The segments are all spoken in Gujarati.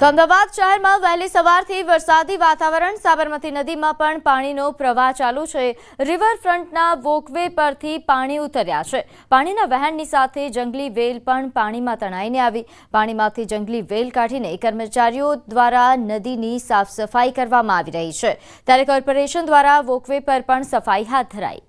તો અમદાવાદ શહેરમાં વહેલી સવારથી વરસાદી વાતાવરણ, સાબરમતી નદીમાં પણ પાણીનો પ્રવાહ ચાલુ છે. રિવરફ્રન્ટના વોકવે પરથી પાણી ઉતર્યા છે. પાણીના વહેણની સાથે જંગલી વેલ પણ પાણીમાં તણાઈને આવી. પાણીમાંથી જંગલી વેલ કાઢીને કર્મચારીઓ દ્વારા નદીની સાફ સફાઈ કરવામાં આવી રહી છે. ત્યારે કોર્પોરેશન દ્વારા વોકવે પર પણ સફાઈ હાથ ધરાઈ.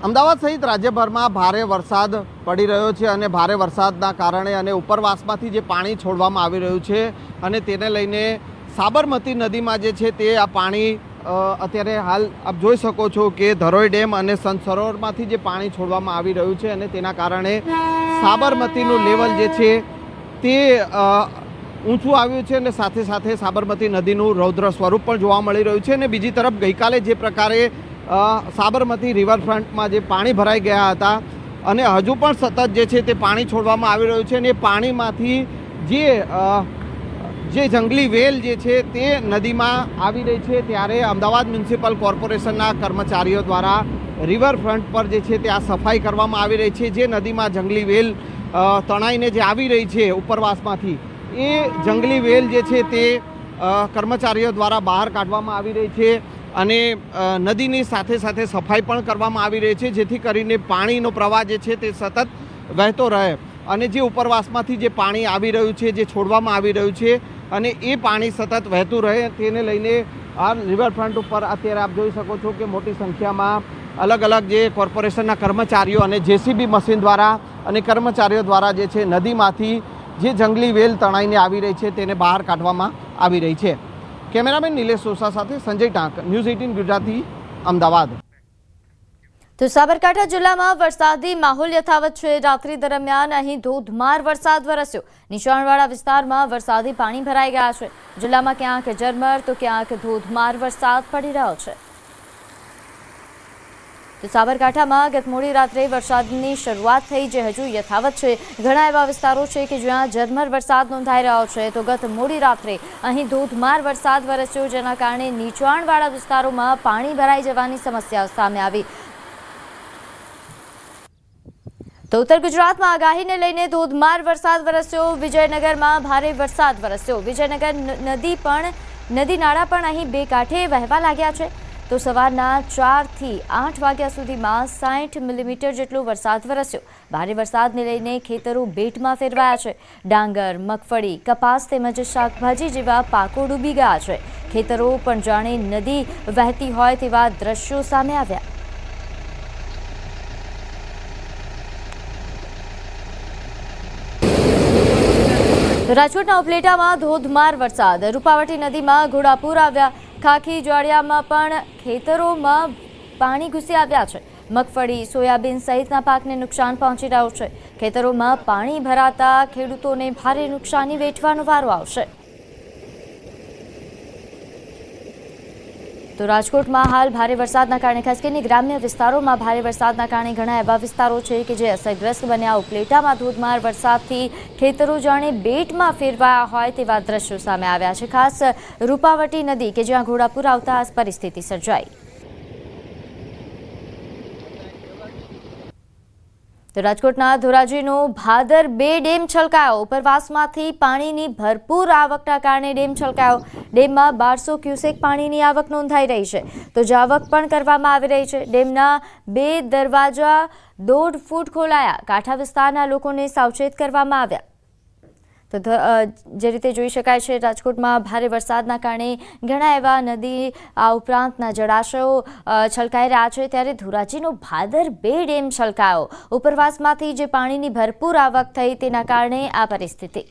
અમદાવાદ સહિત રાજ્યભરમાં ભારે વરસાદ પડી રહ્યો છે અને ભારે વરસાદના કારણે અને ઉપરવાસમાંથી જે પાણી છોડવામાં આવી રહ્યું છે અને તેને લઈને સાબરમતી નદીમાં જે છે તે આ પાણી અત્યારે હાલ આપ જોઈ શકો છો કે ધરોઈ ડેમ અને સંત સરોવરમાંથી જે પાણી છોડવામાં આવી રહ્યું છે અને તેના કારણે સાબરમતીનું લેવલ જે છે તે ઊંચું આવ્યું છે અને સાથે સાથે સાબરમતી નદીનું રૌદ્ર સ્વરૂપ પણ જોવા મળી રહ્યું છે અને બીજી તરફ ગઈકાલે જે પ્રકારે સાબરમતી રિવરફ્રન્ટમાં જે પાણી ભરાઈ ગયા હતા અને હજુ પણ સતત જે છે તે પાણી છોડવામાં આવી રહ્યું છે અને એ પાણીમાંથી જે જે જંગલી વેલ જે છે તે નદીમાં આવી રહી છે ત્યારે અમદાવાદ મ્યુનિસિપલ કોર્પોરેશનના કર્મચારીઓ દ્વારા રિવરફ્રન્ટ પર જે છે તે આ સફાઈ કરવામાં આવી રહી છે. જે નદીમાં જંગલી વેલ તણાઈને જે આવી રહી છે ઉપરવાસમાંથી, એ જંગલી વેલ જે છે તે કર્મચારીઓ દ્વારા બહાર કાઢવામાં આવી રહી છે. અને નદીની સાથે સાથે સફાઈ પણ કરવામાં આવી રહી છે, જેથી કરીને પાણીનો પ્રવાહ જે છે તે સતત વહેતો રહે. અને જે ઉપરવાસમાંથી જે પાણી આવી રહ્યું છે, જે છોડવામાં આવી રહ્યું છે, અને એ પાણી સતત વહેતું રહે, તેને લઈને આ રિવરફ્રન્ટ ઉપર અત્યારે આપ જોઈ શકો છો કે મોટી સંખ્યામાં અલગ અલગ જે કોર્પોરેશનના કર્મચારીઓ અને જેસીબી મશીન દ્વારા અને કર્મચારીઓ દ્વારા જે છે નદીમાંથી જે જંગલી વેલ તણાઈને આવી રહી છે, તેને બહાર કાઢવામાં આવી રહી છે. કેમેરામેન નિલેશ સોસા સાથે સંજય ટાંક, ન્યૂઝ એઇટીન ગુજરાતી, અમદાવાદ. તો સાબરકાંઠા જિલ્લામાં વરસાદી માહોલ યથાવત છે. રાત્રિ દરમિયાન અહીં ધોધમાર વરસાદ વરસ્યો. નીચાણવાળા વિસ્તારમાં વરસાદી પાણી ભરાઈ ગયા છે. જિલ્લામાં ક્યાંક ઝરમર, તો ક્યાંક ધોધમાર વરસાદ પડી રહ્યો છે. તો સાબરકાંઠામાં ગત મોડી રાત્રે વરસાદની શરૂઆત થઈ જે હજુ યથાવત છે. ઘણા એવા વિસ્તારો છે કે જ્યાં ઝરમર વરસાદ નોંધાઈ રહ્યો છે. તો ગત મોડી રાત્રે અહીં ધોધમાર વરસાદ વરસ્યો, જેના કારણે નીચાણવાળા વિસ્તારોમાં પાણી ભરાઈ જવાની સમસ્યા સામે આવી. તો ઉત્તર ગુજરાતમાં આગાહીને લઈને ધોધમાર વરસાદ વરસ્યો. વિજયનગરમાં ભારે વરસાદ વરસ્યો. વિજયનગર નદી પણ, નદી નાળા પણ અહીં બે કાંઠે વહેવા લાગ્યા છે. તો સવારના ચારથી આઠ વાગ્યા સુધીમાં સાઠ મિલીમીટર જેટલો વરસાદ વરસ્યો. ભારે વરસાદને લઈને ખેતરો બેટમાં ફેરવાયા છે. ડાંગર, મગફળી, કપાસ તેમજ શાકભાજી જેવા પાકો ડૂબી ગયા છે. ખેતરો પણ જાણે નદી વહેતી હોય તેવા દ્રશ્યો સામે આવ્યા. રાજકોટના ઉપલેટામાં ધોધમાર વરસાદ. રૂપાવટી નદીમાં ઘોડાપુર આવ્યા. ખાખી જોડિયામાં પણ ખેતરોમાં પાણી ઘૂસી આવ્યા છે. મગફળી, સોયાબીન સહિતના પાકને નુકસાન પહોંચી રહ્યું છે. ખેતરોમાં પાણી ભરાતા ખેડૂતોને ભારે નુકસાની વેઠવાનો વારો આવશે. તો રાજકોટમાં હાલ ભારે વરસાદના કારણે, ખાસ કરીને ગ્રામ્ય વિસ્તારોમાં ભારે વરસાદના કારણે ઘણા એવા વિસ્તારો છે કે જે અસરગ્રસ્ત બન્યા. ઉપલેટામાં ધોધમાર વરસાદથી ખેતરો જાણે બેટમાં ફેરવાયા હોય તેવા દ્રશ્યો સામે આવ્યા છે. ખાસ રૂપાવટી નદી કે જ્યાં ઘોડાપુર આવતા આ પરિસ્થિતિ સર્જાઈ. તો રાજકોટના ધોરાજીનો ભાદર બે ડેમ છલકાયો. ઉપરવાસમાંથી પાણીની ભરપૂર આવકના કારણે ડેમ છલકાયો. ડેમમાં બારસો ક્યુસેક પાણીની આવક નોંધાઈ રહી છે. તો જાવક પણ કરવામાં આવી રહી છે. ડેમના બે દરવાજા દોઢ ફૂટ ખોલાયા. કાંઠા વિસ્તારના લોકોને સાવચેત કરવામાં આવ્યા. તો જે રીતે જોઈ શકાય છે, રાજકોટમાં ભારે વરસાદના કારણે ઘણા એવા નદી આ ઉપરાંતના જળાશયો છલકાઈ રહ્યા છે. ત્યારે ધોરાજીનો ભાદર બે ડેમ છલકાયો. ઉપરવાસમાંથી જે પાણીની ભરપૂર આવક થઈ તેના કારણે આ પરિસ્થિતિ.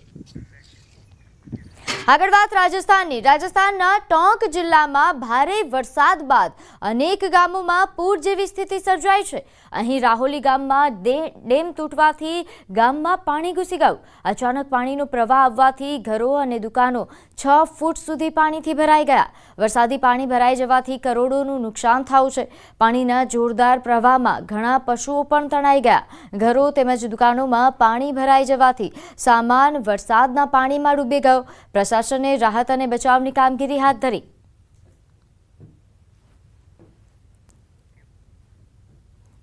આગળ વાત રાજસ્થાનની. રાજસ્થાનના ટોંક જિલ્લામાં ભારે વરસાદ બાદ અનેક ગામોમાં પૂર જેવી સ્થિતિ સર્જાઈ છે. અહીં રાહોલી ગામમાં ડેમ તૂટવાથી ગામમાં પાણી ઘૂસી ગયું. અચાનક પાણીનો પ્રવાહ આવવાથી ઘરો અને દુકાનો છ ફૂટ સુધી પાણીથી ભરાઈ ગયા. વરસાદી પાણી ભરાઈ જવાથી કરોડોનું નુકસાન થયું છે. પાણીના જોરદાર પ્રવાહમાં ઘણા પશુઓ પણ તણાઈ ગયા. ઘરો તેમજ દુકાનોમાં પાણી ભરાઈ જવાથી સામાન વરસાદના પાણીમાં ડૂબી ગયો. પ્રશાસને રાહત અને બચાવની કામગીરી હાથ ધરી.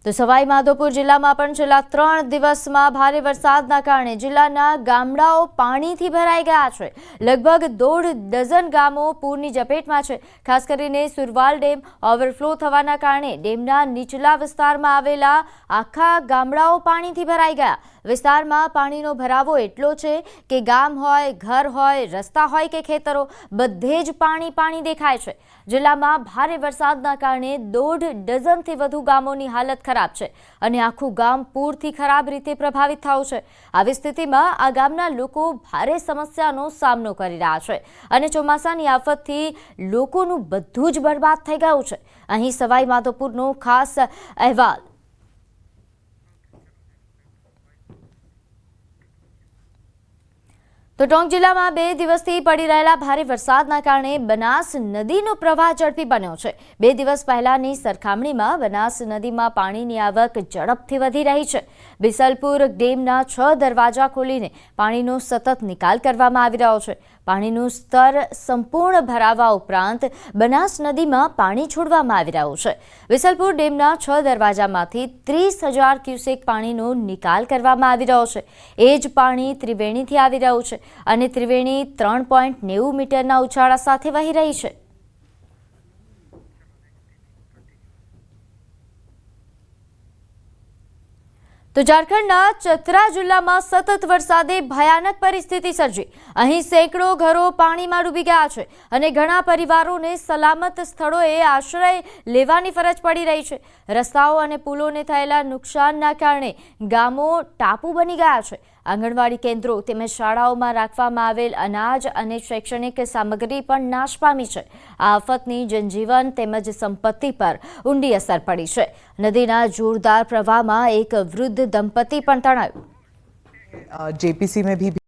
તો સવાઈ માધોપુર જિલ્લામાં પણ છેલ્લા ત્રણ દિવસમાં ભારે વરસાદના કારણે જિલ્લાના ગામડાઓ પાણીથી ભરાઈ ગયા છે. લગભગ દોઢ ડઝન ગામો પૂરની ઝપેટમાં છે. ખાસ કરીને સુરવાલ ડેમ ઓવરફ્લો થવાના કારણે ડેમના નીચલા વિસ્તારમાં આવેલા આખા ગામડાઓ પાણીથી ભરાઈ ગયા. વિસ્તારમાં પાણીનો ભરાવો એટલો છે કે ગામ હોય, ઘર હોય, રસ્તા હોય કે ખેતરો, બધે જ પાણી પાણી દેખાય છે. જિલ્લામાં ભારે વરસાદના કારણે દોઢ ડઝનથી વધુ ગામોની હાલત ખરાબ છે અને આખું ગામ પૂરથી ખરાબ રીતે પ્રભાવિત થયું છે. આવી સ્થિતિમાં આ ગામના લોકો ભારે સમસ્યાનો સામનો કરી રહ્યા છે અને ચોમાસાની આફતથી લોકોનું બધું જ બરબાદ થઈ ગયું છે. અહીં સવાઈ માધોપુરનો ખાસ અહેવાલ. તો ટોંક જિલ્લામાં બે દિવસથી પડી રહેલા ભારે વરસાદના કારણે બનાસ નદીનો પ્રવાહ ઝડપી બન્યો છે. બે દિવસ પહેલાની સરખામણીમાં બનાસ નદીમાં પાણીની આવક ઝડપથી વધી રહી છે. બિસલપુર ડેમના છ દરવાજા ખોલીને પાણીનો સતત નિકાલ કરવામાં આવી રહ્યો છે. પાણીનું સ્તર સંપૂર્ણ ભરાવા ઉપરાંત બનાસ નદીમાં પાણી છોડવામાં આવી રહ્યું છે. વિસલપુર ડેમના છ દરવાજામાંથી ત્રીસ હજાર ક્યુસેક પાણીનો નિકાલ કરવામાં આવી રહ્યો છે. એ જ પાણી ત્રિવેણીથી આવી રહ્યું છે અને ત્રિવેણી ત્રણ પોઈન્ટ નેવું મીટરના ઉછાળા સાથે વહી રહી છે. તો ઝારખંડના ચતરા જિલ્લામાં સતત વરસાદે ભયાનક પરિસ્થિતિ સર્જી. અહીં સેંકડો ઘરો પાણીમાં ડૂબી ગયા છે અને ઘણા પરિવારોને સલામત સ્થળોએ આશ્રય લેવાની ફરજ પડી રહી છે. રસ્તાઓ અને પુલોને થયેલા નુકસાનના કારણે ગામો ટાપુ બની ગયા છે. આંગણવાડી કેન્દ્રો તેમજ શાળાઓમાં રાખવામાં આવેલ અનાજ અને શૈક્ષણિક સામગ્રી પણ નાશ પામી છે. આ આફતની જનજીવન તેમજ સંપત્તિ પર ઊંડી અસર પડી છે. નદીના જોરદાર પ્રવાહમાં એક વૃદ્ધ દંપતી પણ તણાયું. જેપીસી મેં